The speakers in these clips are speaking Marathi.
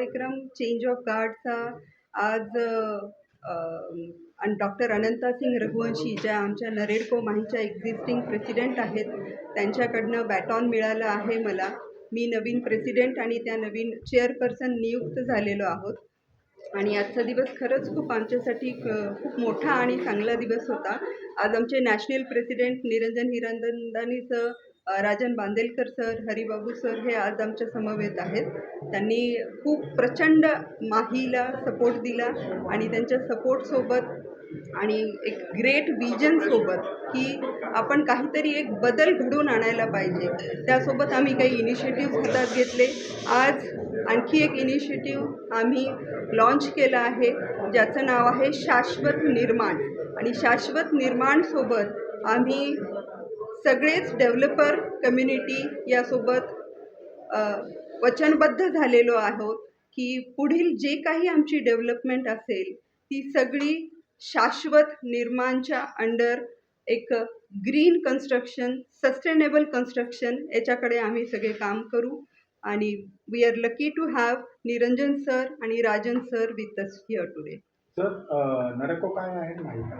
कार्यक्रम चेंज ऑफ गार्डचा आज आणि डॉक्टर अनंता सिंग रघुवंशी ज्या आमच्या नरेडको माहीच्या एक्झिस्टिंग प्रेसिडेंट आहेत त्यांच्याकडनं बॅटॉन मिळालं आहे मला. मी नवीन प्रेसिडेंट आणि त्या नवीन चेअरपर्सन नियुक्त झालेलो आहोत. आणि आजचा दिवस खरंच खूप आमच्यासाठी खूप मोठा आणि चांगला दिवस होता. आज आमचे national president Niranjan Hiranandani Rajan Bandelkar sir Haribabu sir हे आज आमच्या समवेत आहेत. त्यांनी खूप प्रचंड माहीला सपोर्ट दिला आणि त्यांच्या सपोर्टसोबत आणि एक ग्रेट विजनसोबत की आपण काहीतरी एक बदल घडवून आणायला पाहिजे. त्यासोबत आम्ही काही इनिशिएटिव्ह हातात घेतले. आज आणखी एक इनिशिएटिव्ह आम्ही लॉन्च केला आहे ज्याचं नाव आहे शाश्वत निर्माण. आणि शाश्वत निर्माणसोबत आम्ही सगळेच डेव्हलपर कम्युनिटी यासोबत वचनबद्ध झालेलो आहोत की पुढील जे काही आमची डेव्हलपमेंट असेल ती सगळी शाश्वत निर्माणच्या अंडर एक ग्रीन कन्स्ट्रक्शन सस्टेनेबल कन्स्ट्रक्शन याच्याकडे आम्ही सगळे काम करू. आणि we are lucky to have Niranjan sir आणि Rajan sir with us here today sir नरको काय आहे माहिती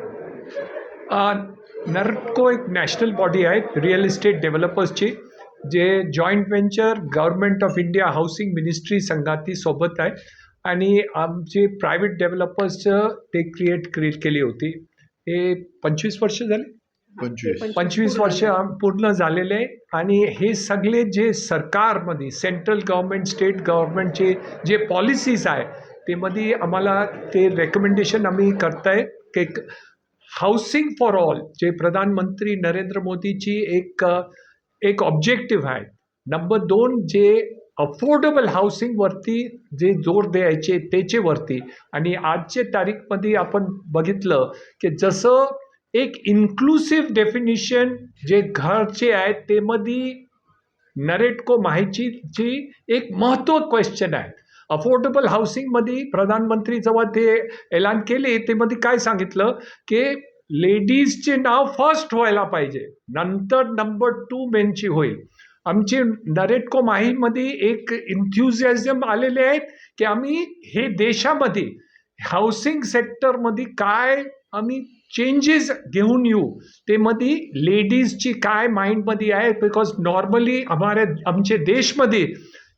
नर्को एक नॅशनल बॉडी आहे रिअल इस्टेट डेव्हलपर्सची जे joint venture government of India housing ministry संघाती सोबत आहे. आणि आमचे प्रायव्हेट डेव्हलपर्सचं ते क्रिएट क्रिएट केली होती. हे पंचवीस वर्ष झाले? पंचवीस. पंचवीस वर्ष पूर्ण झालेले आणि हे सगळे जे सरकारमध्ये सेंट्रल गव्हर्नमेंट स्टेट गव्हर्नमेंटचे जे पॉलिसीज आहे ते मध्ये आम्हाला ते रेकमेंडेशन आम्ही करताय की हाऊसिंग फॉर ऑल जे प्रधानमंत्री नरेंद्र मोदीची एक एक ऑब्जेक्टिव्ह आहे. नंबर दोन जे अफोर्डेबल हाऊसिंगवरती जे जोर द्यायचे त्याचेवरती आणि आजच्या तारीखमध्ये आपण बघितलं की जसं एक इन्क्लुसिव्ह डेफिनिशन जे घरचे आहे ते मध्ये नरेटको माहितीची एक महत्त्व क्वेश्चन आहे. अफोर्डेबल हाऊसिंगमध्ये प्रधानमंत्री जेव्हा ते ऐलान केले ते मध्ये काय सांगितलं? की लेडीजचे नाव फर्स्ट व्हायला पाहिजे नंतर नंबर टू मेनची होईल. आमची नरेटको माहीमध्ये एक इन्थ्युझियाझम आलेले आहेत की आम्ही हे देशामध्ये हाऊसिंग सेक्टरमध्ये काय आम्ही चेंजेस घेऊन येऊ ते मध्ये लेडीजची काय माइंडमध्ये आहे? बिकॉज नॉर्मली आम्हाला आमच्या देशमध्ये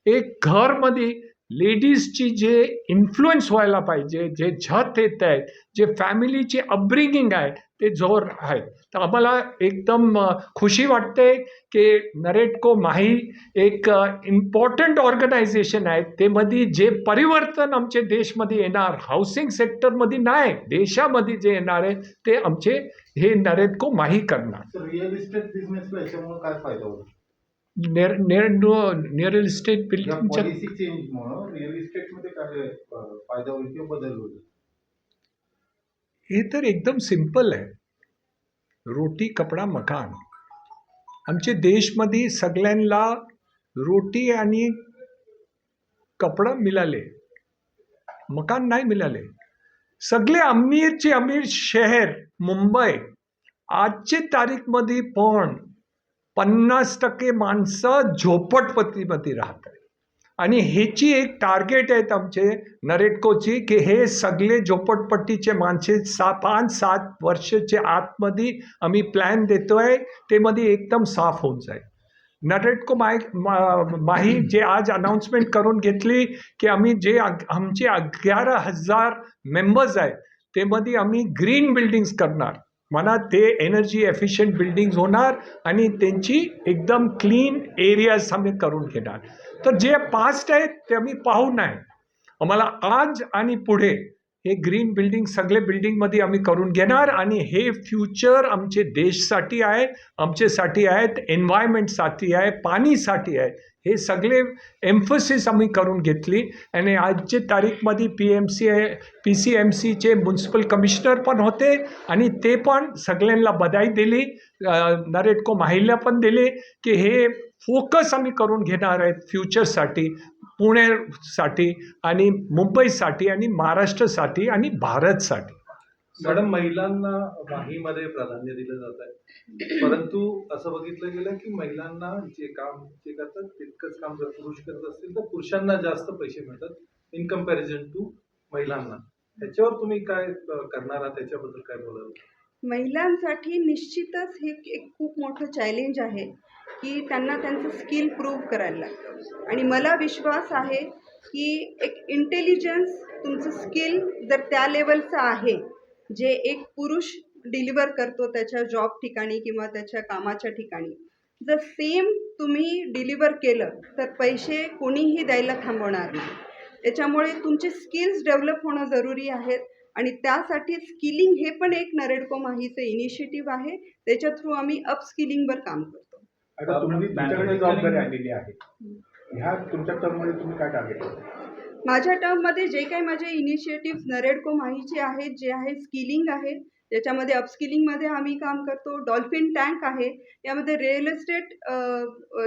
एक घरमध्ये लेडीजची जे इन्फ्लुएन्स व्हायला पाहिजे जे झत येत आहेत जे फॅमिलीचे अपब्रिंगिंग आहे ते जोर आहे तर आम्हाला एकदम खुशी वाटते की नरेटको माही एक इम्पॉर्टंट ऑर्गनायझेशन आहे. ते मध्ये जे परिवर्तन आमचे देशमध्ये येणार हाऊसिंग सेक्टरमध्ये नाही देशामध्ये जे येणार आहे ते आमचे हे नरेटको माही करणार. रिअल इस्टेट बिझनेसला याच्यामुळे काय फायदा होतो नेर नेर निअर इस्टेट या बिल्डिंगच्या पॉलिसी चेंजमुळे रिअल इस्टेटमध्ये काय अ, फायदा होईल किंवा बदल होईल? हे तर एकदम सिंपल आहे. रोटी कपडा मकान. आमच्या देशमध्ये सगळ्यांना रोटी आणि कपडा मिळाले. मकान नाही मिळाले. सगळे अमीरचे अमीर शहर मुंबई. आजच्या तारीखमध्ये पण पन्नास टक्के माणसं झोपडपट्टीमध्ये राहत आहे आणि ह्याची एक टार्गेट आहेत आमचे नरेटकोची की हे सगळे झोपटपट्टीचे माणसे सा पाच सात वर्षाचे आतमध्ये आम्ही प्लॅन देतोय ते मध्ये एकदम साफ होऊन जाईल. नरेटको माय मा- माही जे आज अनाऊन्समेंट करून घेतली की आम्ही जे अग- आमचे अग्यारा हजार मेंबर्स आहेत ते मध्ये आम्ही ग्रीन बिल्डिंग्स करणार. मला ते एनर्जी एफिशियंट बिल्डिंग्स होणार आणि त्यांची एकदम क्लीन एरियाज आम्ही करून घेणार. तर जे पास्ट आहेत ते आम्ही पाहू नाही. आम्हाला आज आणि पुढे हे ग्रीन बिल्डिंग सगळे बिल्डिंगमध्ये आम्ही करून घेणार आणि हे फ्युचर आमचे देशसाठी आहे आमच्यासाठी आहेत एन्व्हायरमेंटसाठी आहे पाणीसाठी आहे. हे सगळे एम्फोसिस आम्ही करून घेतली आणि आजच्या तारीखमध्ये P M C P C M सीचे म्युन्सिपल कमिशनर पण होते आणि ते पण सगळ्यांना बधाई दिली. नरेटको माहिल्या पण दिली की हे फोकस आम्ही करून घेणार आहेत फ्युचरसाठी पुण्यासाठी आणि मुंबईसाठी आणि महाराष्ट्रासाठी आणि भारतसाठी. मॅडम महिलांना माहीमध्ये प्राधान्य दिलं जात आहे. परंतु असं बघितलं गेलं की महिलांना जे काम जे करतात तितकंच काम जर पुरुष करत असतील तर पुरुषांना जास्त पैसे मिळतात इन कंपॅरिझन टू महिलांना. त्याच्यावर तुम्ही काय करणार आहात? त्याच्याबद्दल काय बोलाल? महिलांसाठी निश्चितच हे एक खूप मोठं चॅलेंज आहे. की त्यांना त्यांचं स्किल प्रूव्ह करायला लागतं. आणि मला विश्वास आहे की एक इंटेलिजन्स तुमचं स्किल जर त्या लेवलचं आहे जे एक पुरुष डिलिव्हर करतो त्याच्या जॉब ठिकाणी किंवा त्याच्या कामाच्या ठिकाणी जर सेम तुम्ही डिलिव्हर केलं तर पैसे कोणीही द्यायला थांबवणार नाही. त्याच्यामुळे तुमचे स्किल्स डेव्हलप होणं जरुरी आहेत आणि त्यासाठी स्किलिंग हे पण एक नरेडको माहीचं इनिशिएटिव्ह आहे. त्याच्या थ्रू आम्ही अपस्किलिंगवर काम करतो. आता तुम्ही तुमच्याकडे जबाबदारी आलेली आहे. ह्या तुमच्या टर्ममध्ये तुम्ही काय टार्गेट माझ्या टर्ममध्ये जे काही माझे इनिशिएटिव्ह नरेडको माहीचे आहेत जे आहे स्किलिंग आहे त्याच्यामध्ये अपस्किलिंगमध्ये आम्ही काम करतो. डॉल्फिन टँक आहे. यामध्ये रिअल इस्टेट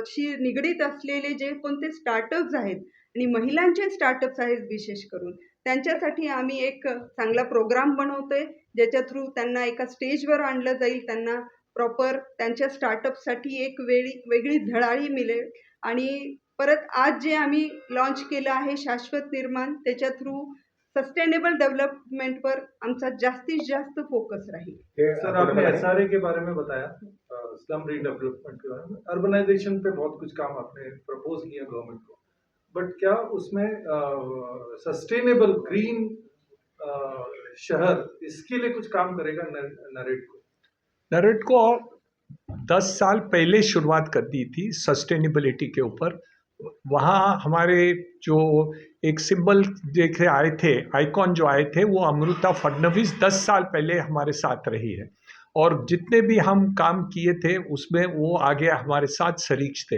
शी निगडीत असलेले जे कोणते स्टार्टअप्स आहेत आणि महिलांचे स्टार्टअप्स आहेत विशेष करून त्यांच्यासाठी आम्ही एक चांगला प्रोग्राम बनवतोय ज्याच्या थ्रू त्यांना एका स्टेजवर आणलं जाईल त्यांना प्रॉपर त्यांच्या स्टार्टअपसाठी एक वेळी वेगळी झळाळी मिळेल. आणि परत आज जे आम्ही लॉन्च केलं आहे शाश्वत निर्माण त्याच्या थ्रू सस्टेनेबल डेव्हलपमेंटवर आमचा जास्तीत जास्त फोकस राहील. सर आपने एस के बारे में बताया स्लम रीडेवलपमेंट के बारे में. अर्बनाइजेशन पे बहुत कुछ काम आपने प्रपोज किया गवर्नमेंट को. बट क्या उसमें सस्टेनेबल ग्रीन शहर इसके लिए कुछ काम करेगा नरेट को? नरेट को दस साल पहले शुरुआत कर दी थी सस्टेनेबिलिटी के ऊपर। वहाँ हमारे जो एक सिंबल देखे आए थे आइकॉन जो आए थे, वो अमृता फडणवीस दस साल पहले हमारे साथ रही है। और जितने भी हम काम किए थे, उसमें वो आगे हमारे साथ शरीक थे।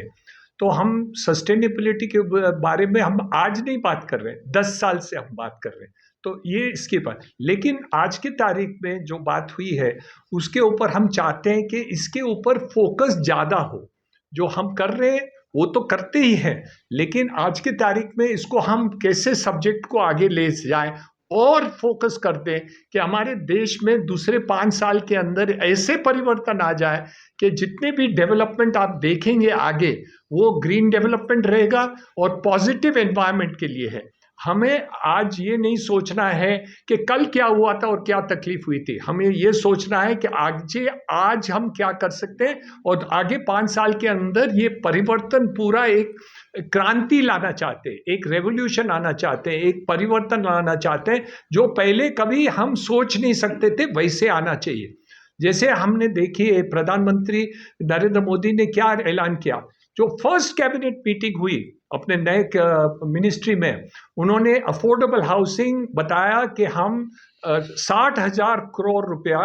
तो हम सस्टेनेबिलिटी के बारे में हम आज नहीं बात कर रहे हैं। दस साल से हम बात कर रहे हैं। तो ये इसके बात लेकिन आज की तारीख में जो बात हुई है, उसके ऊपर हम चाहते हैं कि इसके ऊपर फोकस ज़्यादा हो। जो हम कर रहे हैं, वो तो करते ही हैं, लेकिन आज की तारीख में इसको हम कैसे सब्जेक्ट को आगे ले जाएँ और फोकस कर दें कि हमारे देश में दूसरे पाँच साल के अंदर ऐसे परिवर्तन आ जाए कि जितने भी डेवलपमेंट आप देखेंगे आगे, वो ग्रीन डेवलपमेंट रहेगा और पॉजिटिव एनवायरनमेंट के लिए है। हमें आज ये नहीं सोचना है कि कल क्या हुआ था और क्या तकलीफ़ हुई थी। हमें ये सोचना है कि आज आज हम क्या कर सकते हैं और आगे पाँच साल के अंदर ये परिवर्तन पूरा एक क्रांति लाना चाहते हैं, एक रेवोल्यूशन आना चाहते हैं, एक परिवर्तन लाना चाहते हैं, जो पहले कभी हम सोच नहीं सकते थे, वैसे आना चाहिए। जैसे हमने देखिए प्रधानमंत्री नरेंद्र मोदी ने क्या ऐलान किया? जो फ़र्स्ट कैबिनेट मीटिंग हुई अपने नए मिनिस्ट्री में, उन्होंने अफोर्डेबल हाउसिंग बताया कि हम साठ हज़ार करोड़ रुपया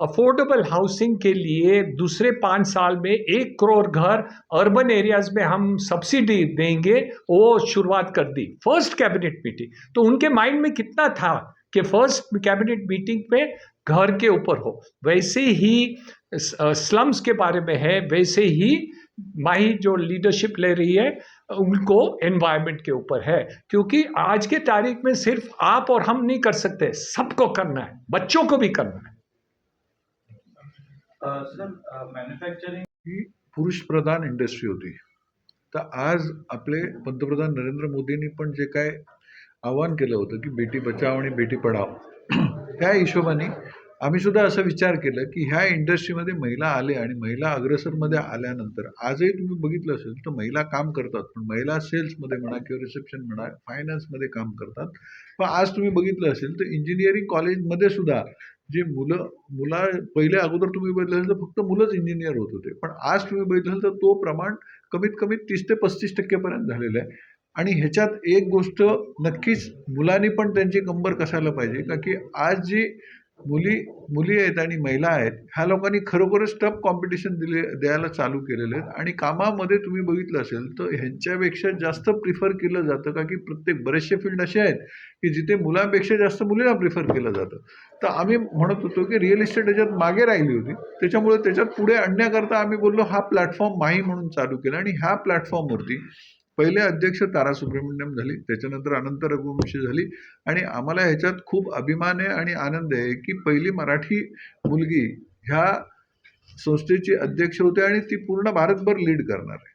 अफोर्डेबल हाउसिंग के लिए दूसरे पाँच साल में एक करोड़ घर अर्बन एरियाज़ में हम सब्सिडी देंगे, वो शुरुआत कर दी फ़र्स्ट कैबिनेट मीटिंग तो उनके माइंड में कितना था कि फ़र्स्ट कैबिनेट मीटिंग पे घर के ऊपर हो? वैसे ही स्लम्स के बारे में है, वैसे ही माही जो लीडरशिप ले रही है उनको एनवायरनमेंट के ऊपर है। क्योंकि आज के तारीख में सिर्फ़ आप और हम नहीं कर सकते सबको करना है बच्चों को भी करना है। मॅन्युफॅक्चरिंग ही पुरुषप्रधान इंडस्ट्री होती तर आज आपले पंतप्रधान नरेंद्र मोदींनी पण जे काय आवाहन केलं होतं की बेटी बचाव आणि बेटी पढाव त्या हिशोबाने आम्ही सुद्धा असं विचार केलं की ह्या इंडस्ट्रीमध्ये महिला आले आणि महिला अग्रसरमध्ये आल्यानंतर आजही तुम्ही बघितलं असेल तर महिला काम करतात पण महिला सेल्समध्ये म्हणा किंवा रिसेप्शन म्हणा फायनान्समध्ये काम करतात. पण आज तुम्ही बघितलं असेल तर इंजिनिअरिंग कॉलेजमध्ये सुद्धा जे मुलं मुला पहिले अगोदर तुम्ही बघितलं असेल तर फक्त मुलंच इंजिनियर होत होते. पण आज तुम्ही बघितलं असेल तर तो प्रमाण कमीत कमी तीस ते पस्तीस टक्केपर्यंत झालेलं आहे. आणि ह्याच्यात एक गोष्ट नक्कीच मुलांनी पण त्यांची कंबर कसायला पाहिजे का की आज जी मुली मुली आहेत आणि महिला आहेत ह्या लोकांनी खरोखरच टफ कॉम्पिटिशन दिले द्यायला चालू केलेले आहेत. आणि कामामध्ये तुम्ही बघितलं असेल तर ह्यांच्यापेक्षा जास्त प्रिफर केलं जातं का की प्रत्येक बरेचसे फील्ड असे आहेत की जिथे मुलांपेक्षा जास्त मुलींना प्रिफर केलं जातं. तर आम्ही म्हणत होतो की रिअल इस्टेट याच्यात मागे राहिली होती. त्याच्यामुळे त्याच्यात पुढे आणण्याकरता आम्ही बोललो हा प्लॅटफॉर्म माही म्हणून चालू केला आणि ह्या प्लॅटफॉर्मवरती पहिले अध्यक्ष तारा सुब्रमण्यम झाली त्याच्यानंतर अनंत रघुवंशी झाली आणि आम्हाला ह्याच्यात खूप अभिमान आहे आणि आनंद आहे की पहिली मराठी मुलगी ह्या संस्थेची अध्यक्ष होते आणि ती पूर्ण भारतभर लीड करणार आहे.